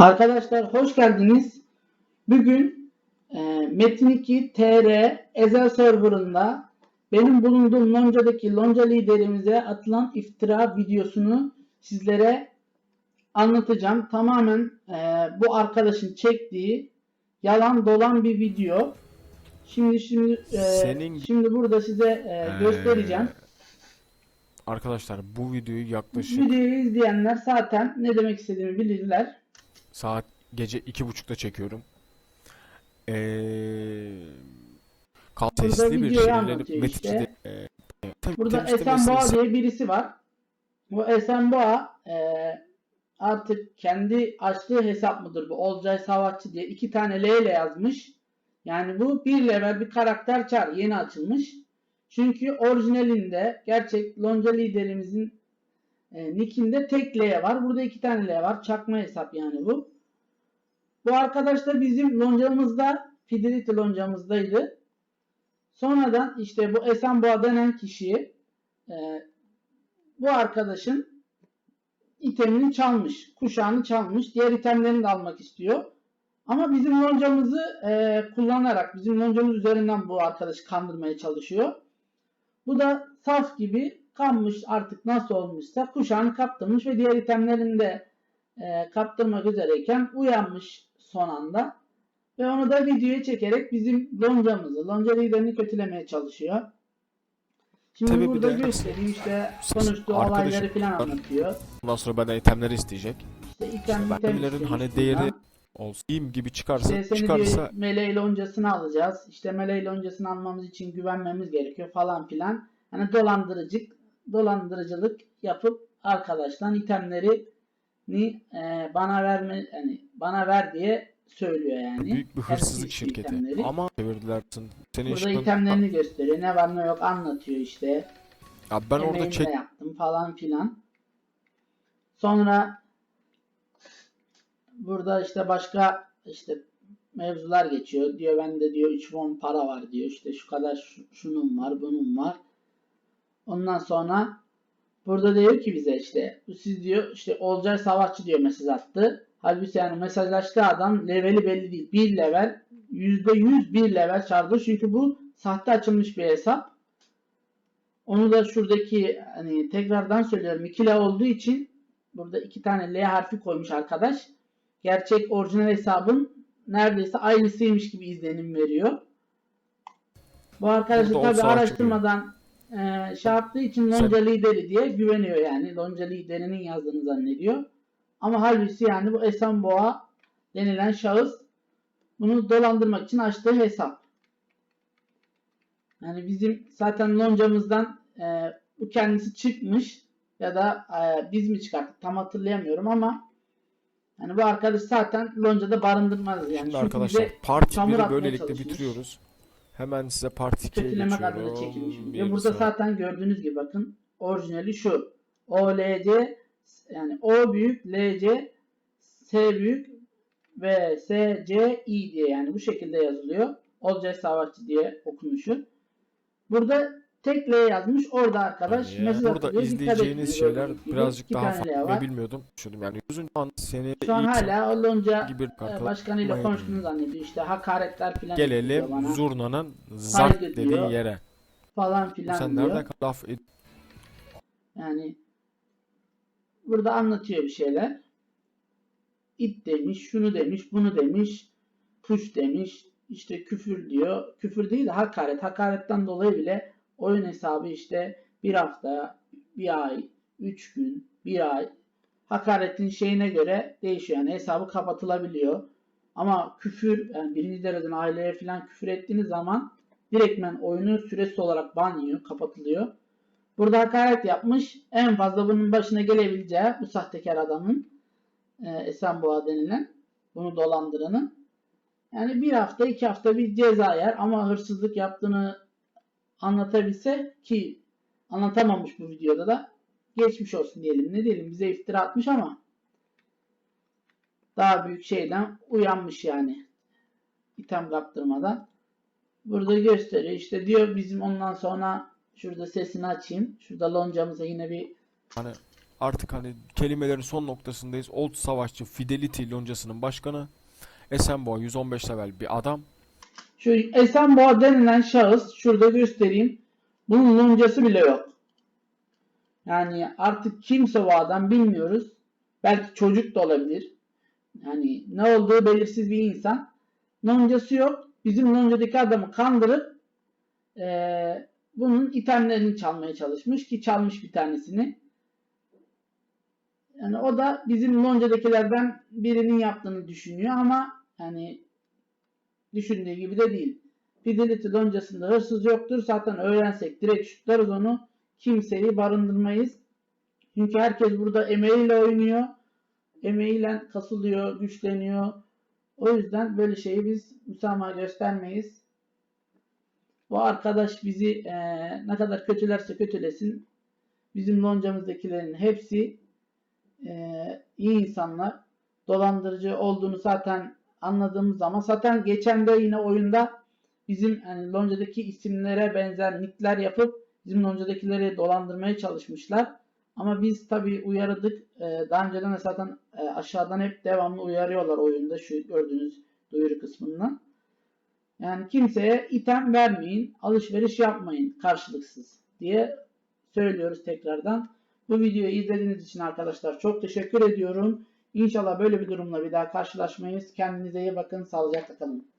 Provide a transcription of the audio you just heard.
Arkadaşlar hoş geldiniz. Bugün e, Metin 2 TR Ezel serverında benim bulunduğum Lonca'daki Lonca liderimize atılan iftira videosunu sizlere anlatacağım. Tamamen e, bu arkadaşın çektiği yalan dolan bir video. Şimdi şimdi e, Senin- şimdi burada size e, göstereceğim. Arkadaşlar bu videoyu yaklaşık Videoyu izleyenler zaten ne demek istediğimi bilirler. Saat gece iki buçukta çekiyorum. Ee, kal sesli bir şeyleri işte. de- e, Burada temizlemesini Esenboğa sen- diye birisi var. Bu Esenboğa e, artık kendi açtığı hesap mıdır bu? Olcay Savaşçı diye iki tane L ile yazmış. Yani bu bir level bir karakter çar yeni açılmış. Çünkü orijinalinde gerçek Lonca liderimizin e, nickinde tek L var. Burada iki tane L var. Çakma hesap yani bu. Bu arkadaş da bizim loncamızda Fidelity loncamızdaydı. Sonradan işte bu Esenboğa denen kişi e, bu arkadaşın itemini çalmış. Kuşağını çalmış. Diğer itemlerini de almak istiyor. Ama bizim loncamızı e, kullanarak bizim loncamız üzerinden bu arkadaşı kandırmaya çalışıyor. Bu da saf gibi kanmış artık nasıl olmuşsa kuşağını kaptırmış ve diğer itemlerini de e, kaptırmak üzereyken uyanmış son anda. Ve onu da videoya çekerek bizim loncamızı, lonca liderini kötülemeye çalışıyor. Şimdi Tabii burada göstereyim işte konuştuğu olayları falan anlatıyor. Ondan sonra benden itemleri isteyecek. İşte item item Benlerin istemiş hani değeri olsun. Gibi çıkarsa İşte çıkarsa diyor meleği loncasını alacağız. İşte meleği loncasını almamız için güvenmemiz gerekiyor falan filan. Hani dolandırıcı dolandırıcılık yapıp arkadaştan itemleri ni e, bana verme hani bana ver diye söylüyor yani. büyük bir hırsızlık şirketi. itemleri. Ama çevirdiler. Senin Burada işin itemlerini gösteriyor. Ne var ne yok anlatıyor işte. Abi ben orada Emeğimle çek yaptım falan filan. Sonra burada işte başka işte mevzular geçiyor. Diyor bende diyor 3 won para var diyor. İşte şu kadar şu- şunun var, bunun var. Ondan sonra burada diyor ki bize işte bu siz diyor işte Olcay Savaşçı diyor mesaj attı. Halbuki yani mesajlaştığı adam leveli belli değil. Bir level %100 bir level çarptı. Çünkü bu sahte açılmış bir hesap. Onu da şuradaki hani tekrardan söylüyorum 2 L olduğu için burada iki tane L harfi koymuş arkadaş. Gerçek orijinal hesabın neredeyse aynısıymış gibi izlenim veriyor. Bu arkadaşı tabi araştırmadan e, şey yaptığı için Sen- Lonca lideri diye güveniyor yani. Lonca liderinin yazdığını zannediyor. Ama halbuki yani bu Esenboğa denilen şahıs bunu dolandırmak için açtığı hesap. Yani bizim zaten loncamızdan e, bu kendisi çıkmış ya da e, biz mi çıkarttık tam hatırlayamıyorum ama yani bu arkadaş zaten loncada barındırmaz yani. Şimdi Çünkü arkadaşlar part çamur 1'i atmaya böylelikle bitiriyoruz. Hemen size part 2'ye kötülemek adına geçiyorum. çekilmiş. Bir Burada zaten gördüğünüz gibi bakın orijinali şu. OLC yani O büyük, LC, S büyük ve S, C, I diye yani bu şekilde yazılıyor. Olcay Savaşçı diye okunuşu. Burada tek L yazmış. Orada arkadaş Yani mesaj burada atıyor. Dikkat izleyeceğiniz etmeyin şeyler gibi. birazcık daha farklı ve bilmiyordum. Düşündüm yani yüzün an seni Şu an hala lonca e, başkanıyla konuştuğunu zannediyor. İşte hakaretler falan gelelim zurnanın zart dediği diyor. yere. falan filan sen diyor. nereden laf ed- Yani burada anlatıyor bir şeyler. İt demiş, şunu demiş, bunu demiş, push demiş, işte küfür diyor. Küfür değil de hakaret. Hakaretten dolayı bile oyun hesabı işte bir hafta, bir ay, üç gün, bir ay hakaretin şeyine göre değişiyor. Yani hesabı kapatılabiliyor. Ama küfür, yani birinci dereceden aileye falan küfür ettiğiniz zaman direktmen oyunu süresi olarak ban yiyor, kapatılıyor. Burada hakaret yapmış. En fazla bunun başına gelebileceği bu sahtekar adamın e, Esenboğa denilen bunu dolandıranın yani bir hafta iki hafta bir ceza yer ama hırsızlık yaptığını anlatabilse ki anlatamamış bu videoda da geçmiş olsun diyelim. Ne diyelim bize iftira atmış ama daha büyük şeyden uyanmış yani. İtem kaptırmadan. Burada gösteriyor. İşte diyor bizim ondan sonra şurada sesini açayım. Şurada loncamıza yine bir hani artık hani kelimelerin son noktasındayız. Old Savaşçı Fidelity loncasının başkanı. Esenboğa 115 level bir adam. Şu Esenboğa denilen şahıs şurada göstereyim. Bunun loncası bile yok. Yani artık kimse bu adam bilmiyoruz. Belki çocuk da olabilir. Yani ne olduğu belirsiz bir insan. Loncası yok. Bizim loncadaki adamı kandırıp eee, bunun itemlerini çalmaya çalışmış ki çalmış bir tanesini. Yani o da bizim loncadakilerden birinin yaptığını düşünüyor ama yani düşündüğü gibi de değil. Fidelity loncasında hırsız yoktur. Zaten öğrensek direkt şutlarız onu. Kimseyi barındırmayız. Çünkü herkes burada emeğiyle oynuyor. Emeğiyle kasılıyor, güçleniyor. O yüzden böyle şeyi biz müsamaha göstermeyiz. Bu arkadaş bizi eee, ne kadar kötülerse kötülesin. Bizim loncamızdakilerin hepsi eee, iyi insanlar. Dolandırıcı olduğunu zaten anladığımız zaman zaten geçen de yine oyunda bizim hani loncadaki isimlere benzer nickler yapıp bizim loncadakileri dolandırmaya çalışmışlar. Ama biz tabii uyarıdık. Ee, daha önceden de zaten e, aşağıdan hep devamlı uyarıyorlar oyunda şu gördüğünüz duyuru kısmından. Yani kimseye item vermeyin, alışveriş yapmayın karşılıksız diye söylüyoruz tekrardan. Bu videoyu izlediğiniz için arkadaşlar çok teşekkür ediyorum. İnşallah böyle bir durumla bir daha karşılaşmayız. Kendinize iyi bakın. Sağlıcakla kalın.